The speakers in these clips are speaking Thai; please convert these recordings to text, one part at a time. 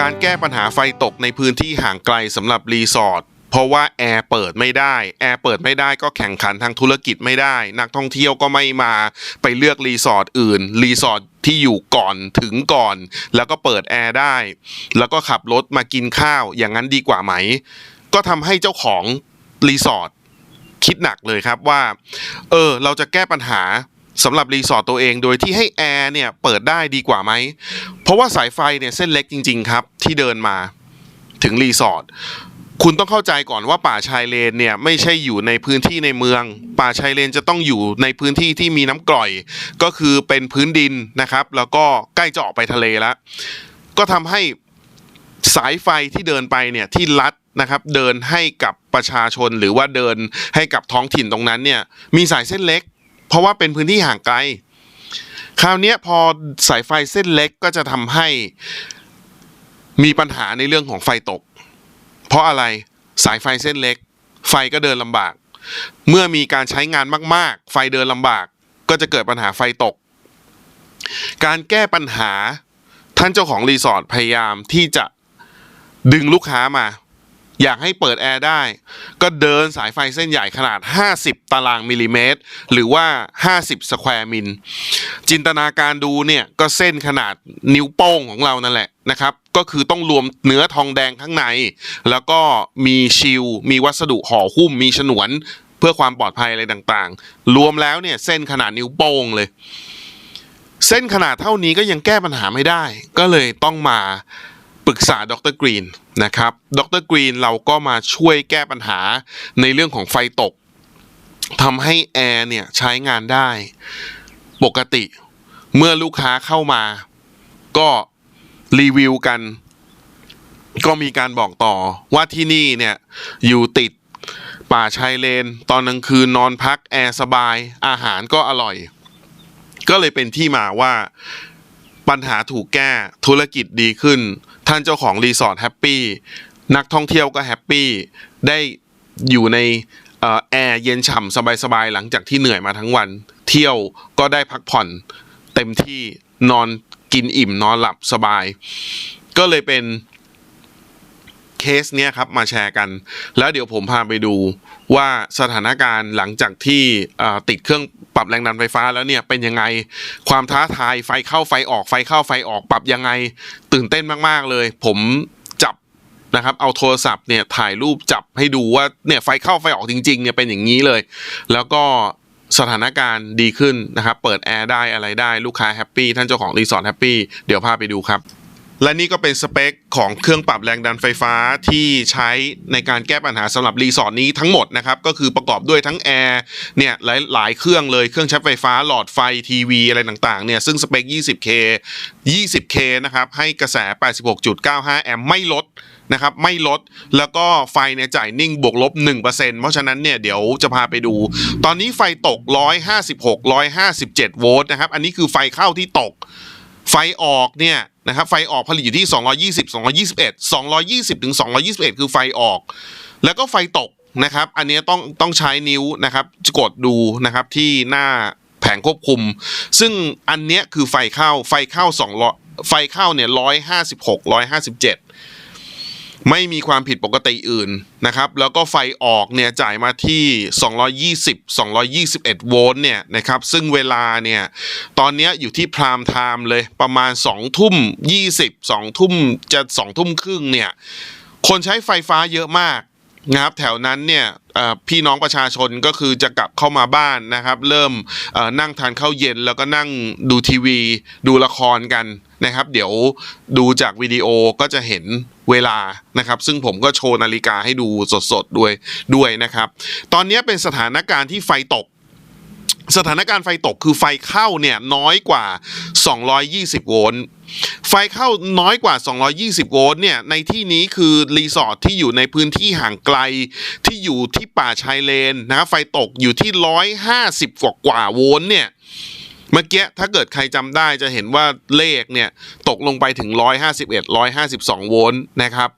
การแก้ปัญหาไฟตกในพื้นที่ห่างไกลสำหรับรีสอร์ทเพราะว่าแอร์เปิดไม่ได้ แอร์เปิดไม่ได้ก็แข่งขันทางธุรกิจไม่ได้ นักท่องเที่ยวก็ไม่มาไปเลือกรีสอร์ทอื่น รีสอร์ทที่อยู่ก่อนถึงก่อน แล้วก็เปิดแอร์ได้ แล้วก็ขับรถมากินข้าวอย่างนั้นดีกว่าไหม ก็ทำให้เจ้าของรีสอร์ทคิดหนักเลยครับว่า เออ เราจะแก้ปัญหา สำหรับรีสอร์ทตัวเองโดยที่ให้แอร์เนี่ยเปิดได้ดีกว่าไหม เพราะว่าสายไฟเนี่ยเส้นเล็กจริง ๆ ครับ ที่เดินมาถึงรีสอร์ทคุณต้องเข้าใจก่อนว่าป่าชายเลนเนี่ยไม่ใช่อยู่ในพื้นที่ในเมือง ป่าชายเลนจะต้องอยู่ในพื้นที่ที่มีน้ำกร่อย ก็คือเป็นพื้นดินนะครับ แล้วก็ใกล้จะออกไปทะเลแล้ว ก็ทำให้สายไฟที่เดินไปเนี่ยที่ลัดนะครับเดินให้กับประชาชนหรือว่าเดินให้กับท้องถิ่นตรงนั้นเนี่ยมีสายเส้นเล็ก เพราะว่าเป็นพื้นที่ห่างไกล คราวนี้พอสายไฟเส้นเล็กก็จะทำให้มีปัญหาในเรื่องของไฟตก เพราะอะไรสายไฟเส้นเล็ก ไฟก็เดินลำบาก เมื่อมีการใช้งานมาก ๆ ไฟเดินลำบาก ก็จะเกิดปัญหาไฟตก การแก้ปัญหาท่านเจ้าของรีสอร์ทพยายามที่จะดึงลูกค้ามา อยากให้เปิดแอร์ได้ ก็เดินสายไฟเส้นใหญ่ขนาด 50 ตารางมิลลิเมตร หรือว่า 50 สแควร์มิล จินตนาการดูเนี่ย ก็เส้นขนาดนิ้วโป้งของเรานั่นแหละนะครับ ก็คือต้องรวมเนื้อทองแดงข้างใน แล้วก็มีชิล มีวัสดุห่อหุ้ม มีฉนวน เพื่อความปลอดภัยอะไรต่างๆ รวมแล้วเนี่ยเส้นขนาดนิ้วโป้งเลย เส้นขนาดเท่านี้ก็ยังแก้ปัญหาไม่ได้ ก็เลยต้องมา ปรึกษาดรกรีนนะครับดรกรีนเราก็มาช่วยแก้ปัญหาในเรื่องของไฟตกทำให้แอร์เนี่ยใช้งานได้ ปกติเมื่อลูกค้าเข้ามา ก็รีวิวกัน ก็มีการบอกต่อว่าที่นี่เนี่ยอยู่ติดป่าชายเลน ตอนกลางคืนนอนพักแอร์สบาย อาหารก็อร่อย ก็เลยเป็นที่มาว่าปัญหาถูกแก้ธุรกิจดีขึ้น ท่านเจ้าของรีสอร์ทแฮปปี้นักท่องเที่ยวก็แฮปปี้ได้อยู่ในแอร์เย็นฉ่ำสบายๆ หลังจากที่เหนื่อยมาทั้งวัน เที่ยวก็ได้พักผ่อนเต็มที่นอนกินอิ่มนอนหลับสบาย ก็เลยเป็น เคสเนี้ยครับมาแชร์กัน แล้วเดี๋ยวผมพาไปดูว่าสถานการณ์หลังจากที่ติดเครื่องปรับแรงดันไฟฟ้าแล้วเนี่ยเป็นยังไงความท้าทายไฟเข้าไฟออกไฟเข้าไฟออกปรับยังไง ตื่นเต้นมากๆเลย ผมจับนะครับเอาโทรศัพท์เนี่ยถ่ายรูปจับให้ดูว่าเนี่ยไฟเข้าไฟออกจริงๆเนี่ยเป็นอย่างนี้เลย แล้วก็สถานการณ์ดีขึ้นนะครับ เปิดแอร์ได้อะไรได้ลูกค้าแฮปปี้ท่านเจ้าของรีสอร์ทแฮปปี้เดี๋ยวพาไปดูครับ และนี่ก็เป็นสเปคของเครื่องปรับแรงดันไฟฟ้าที่ใช้ในการแก้ปัญหาสำหรับรีสอร์ทนี้ทั้งหมดนะครับก็คือประกอบด้วยทั้งแอร์เนี่ยหลายหลายเครื่องเลยเครื่องใช้ไฟฟ้าหลอดไฟทีวีอะไรต่างๆเนี่ยซึ่งสเปค 20K 20K นะครับให้กระแส 86.95 แอมป์ไม่ลดนะครับไม่ลดแล้วก็ไฟเนี่ยจ่ายนิ่งบวกลบ 1%เพราะฉะนั้นเนี่ยเดี๋ยวจะพาไปดู ตอนนี้ไฟตก 156 157 โวลต์นะครับอันนี้คือไฟเข้าที่ตก ไฟออกเนี่ยนะครับไฟออกผลิตอยู่ที่ 220 221 220ถึง221 คือไฟออก แล้วก็ไฟตกนะครับ อันนี้ต้องต้องใช้นิ้วนะครับกดดูนะครับที่หน้าแผงควบคุม ซึ่งอันเนี้ยคือไฟเข้าไฟเข้า200ไฟเข้าเนี่ย156 157 ไม่มีความผิดปกติอื่นนะครับ แล้วก็ไฟออกเนี่ยจ่ายมาที่ 220 221 โวลต์เนี่ยนะครับ ซึ่งเวลาเนี่ยตอนนี้อยู่ที่พรามไทม์เลยประมาณ 2 ทุ่ม 20 2 ทุ่มจะ 2 ทุ่มครึ่งเนี่ยคนใช้ไฟฟ้าเยอะมากนะครับแถวนั้นเนี่ย พี่น้องประชาชนก็คือจะกลับเข้ามาบ้านนะครับ เริ่มนั่งทานข้าวเย็นแล้วก็นั่งดูทีวี ดูละครกันนะครับ เดี๋ยวดูจากวิดีโอก็จะเห็นเวลานะครับ ซึ่งผมก็โชว์นาฬิกาให้ดูสดๆด้วยด้วยนะครับ ตอนนี้เป็นสถานการณ์ที่ไฟตก สถานการณ์ไฟตกคือไฟเข้าเนี่ยน้อยกว่า 220 โวลต์ ไฟเข้าน้อยกว่า 220 โวลต์เนี่ยในที่นี้คือรีสอร์ทที่อยู่ในพื้นที่ห่างไกลที่อยู่ที่ป่าชายเลนนะครับไฟตกอยู่ที่ 150 กว่ากว่าโวลต์เนี่ยเมื่อกี้ถ้าเกิดใครจำได้จะเห็นว่าเลขเนี่ยตกลงไปถึง 151 152 โวลต์นะครับ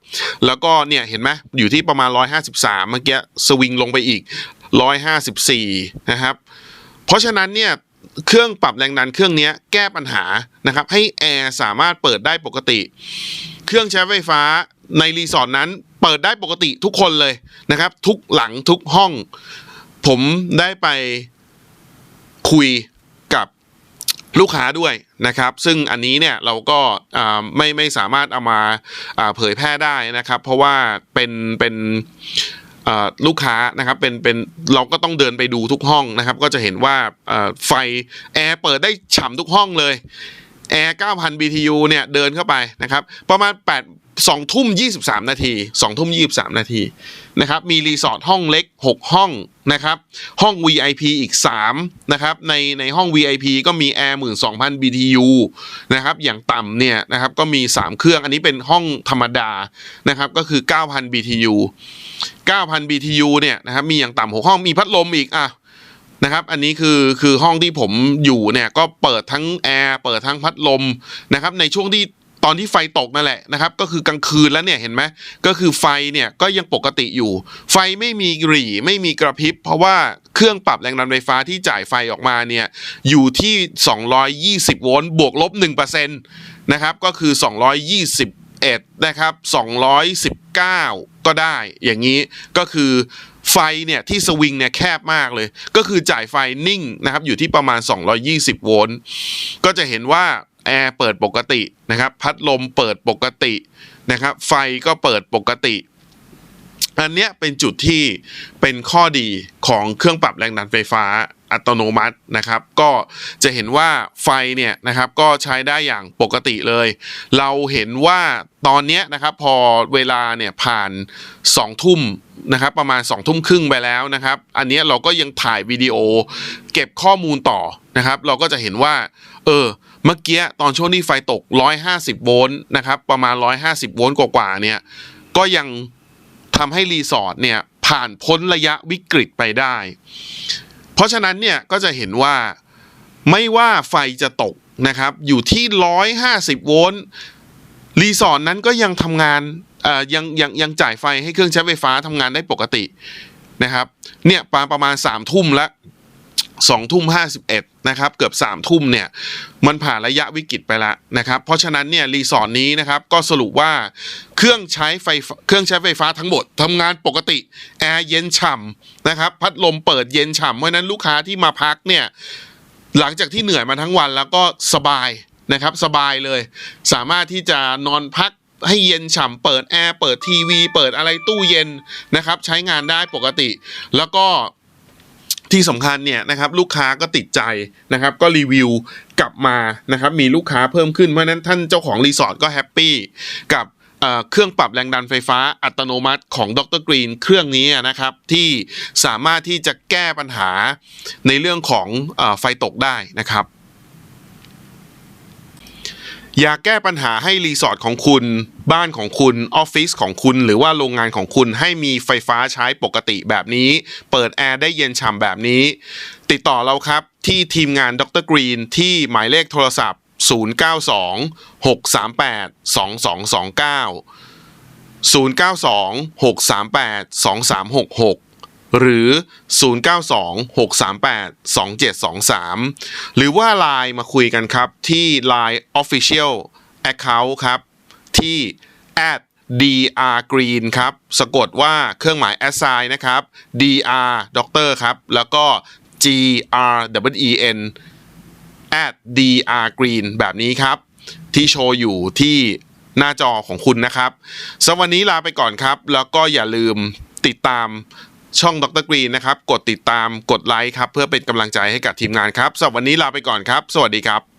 แล้วก็เนี่ยเห็นไหมอยู่ที่ประมาณ 153 เมื่อกี้สวิงลงไปอีก 154 นะครับ เพราะฉะนั้นเนี่ยเครื่องปรับแรงดันเครื่องนี้แก้ปัญหานะครับ ให้แอร์สามารถเปิดได้ปกติ เครื่องใช้ไฟฟ้าในรีสอร์ทนั้น เปิดได้ปกติทุกคนเลยนะครับ ทุกหลังทุกห้อง ผมได้ไปคุยกับลูกค้าด้วยนะครับ ซึ่งอันนี้เนี่ยเราก็ไม่ไม่สามารถเอามาเผยแพร่ได้นะครับ เพราะว่าเป็นเป็น ลูกค้านะครับเป็นเป็นเราก็ต้องเดินไปดูทุกห้องนะครับ ก็จะเห็นว่าไฟแอร์เปิดได้ฉ่ำทุกห้องเลยแอร์ 9,000 BTU เนี่ย เดินเข้าไปนะครับ ประมาณ 8 2ทุ่ม23นาที2ทุ่ม23นาทีนะครับ มีรีสอร์ทห้องเล็ก6ห้องนะครับ ห้อง VIP อีก3นะครับ ในในห้อง VIP ก็มีแอร์12,000 BTU นะครับ อย่างต่ำเนี่ยนะครับก็มี3เครื่อง อันนี้เป็นห้องธรรมดานะครับ ก็คือ9,000 BTU 9,000 BTU เนี่ยนะครับ มีอย่างต่ำ6ห้อง มีพัดลมอีกอะนะครับ อันนี้คือคือห้องที่ผมอยู่เนี่ยก็เปิดทั้งแอร์เปิดทั้งพัดลมนะครับ ในช่วงที่ ตอนที่ไฟตกนั่นแหละนะครับก็คือกลางคืนแล้วเนี่ยเห็นไหมก็คือไฟเนี่ยก็ยังปกติอยู่ ไฟไม่มีหรี่ไม่มีกระพริบ เพราะว่าเครื่องปรับแรงดันไฟฟ้าที่จ่ายไฟออกมาเนี่ยอยู่ที่ 220 โวลต์บวกลบ1%นะครับก็คือ 221 นะครับ 219 ก็ได้อย่างนี้ก็คือไฟเนี่ยที่สวิงเนี่ยแคบมากเลย ก็คือจ่ายไฟนิ่งนะครับอยู่ที่ประมาณ 220 โวลต์ก็จะเห็นว่า แอร์เปิดปกตินะครับ พัดลมเปิดปกตินะครับ ไฟก็เปิดปกติ อันเนี้ยเป็นจุดที่เป็นข้อดีของเครื่องปรับแรงดันไฟฟ้าอัตโนมัตินะครับ ก็จะเห็นว่าไฟเนี่ยนะครับก็ใช้ได้อย่างปกติเลย เราเห็นว่าตอนเนี้ยนะครับพอเวลาเนี่ยผ่าน 2 ทุ่มนะครับประมาณ 2 ทุ่มครึ่งไปแล้วนะครับ อันเนี้ยเราก็ยังถ่ายวิดีโอเก็บข้อมูลต่อนะครับ เราก็จะเห็นว่า เออเมื่อกี้ตอนช่วงที่ไฟตก 150 โวลต์นะครับประมาณ 150 โวลต์กว่าๆเนี่ยก็ยัง ทำให้รีสอร์ทเนี่ยผ่านพ้นระยะวิกฤตไปได้ เพราะฉะนั้นเนี่ยก็จะเห็นว่าไม่ว่าไฟจะตกนะครับอยู่ที่ 150 โวลต์รีสอร์ทนั้นก็ยังทำงานยังยังยังจ่ายไฟให้เครื่องใช้ไฟฟ้าทำงานได้ปกตินะครับเนี่ยประมาณ3ามทุ่มแล้ว สองทุ่มห้าสิบเอ็ดนะครับเกือบสามทุ่มเนี่ยมันผ่านระยะวิกฤตไปแล้วนะครับ เพราะฉะนั้นเนี่ยรีสอร์ทนี้นะครับก็สรุปว่าเครื่องใช้ไฟเครื่องใช้ไฟฟ้าทั้งหมดทำงานปกติแอร์เย็นฉ่ำนะครับพัดลมเปิดเย็นฉ่ำเพราะฉะนั้นลูกค้าที่มาพักเนี่ยหลังจากที่เหนื่อยมาทั้งวันแล้วก็สบายนะครับสบายเลย สามารถที่จะนอนพักให้เย็นฉ่ำเปิดแอร์เปิดทีวี เปิดอะไรตู้เย็นนะครับใช้งานได้ปกติ แล้วก็ ที่สำคัญเนี่ยนะครับลูกค้าก็ติดใจนะครับก็รีวิวกลับมานะครับมีลูกค้าเพิ่มขึ้นเพราะนั้นท่านเจ้าของรีสอร์ทก็แฮปปี้กับเครื่องปรับแรงดันไฟฟ้าอัตโนมัติของดรกรีนเครื่องนี้นะครับที่สามารถที่จะแก้ปัญหาในเรื่องของอไฟตกได้นะครับ อยากแก้ปัญหาให้รีสอร์ทของคุณ บ้านของคุณออฟฟิศของคุณ หรือว่าโรงงานของคุณให้มีไฟฟ้าใช้ปกติแบบนี้ เปิดแอร์ได้เย็นฉ่ำแบบนี้ ติดต่อเราครับที่ทีมงานดรกรีนที่หมายเลขโทรศัพท์ 092 638 2229 092 638 2366 หรือ 092 638 2723 หรือว่า Line มาคุยกันครับที่ Line Official Account ครับ ที่ at dr green ครับ สะกดว่าเครื่องหมาย assign นะครับ dr ด็อกเตอร์ครับ แล้วก็ g r w e n at dr green แบบนี้ครับ ที่โชว์อยู่ที่หน้าจอของคุณนะครับสำหรับวันนี้ลาไปก่อนครับ แล้วก็อย่าลืมติดตาม ช่องดรกรีนนะครับ กดติดตามกดไลค์ครับ เพื่อเป็นกำลังใจให้กับทีมงานครับสำหรับวันนี้ลาไปก่อนครับ สวัสดีครับ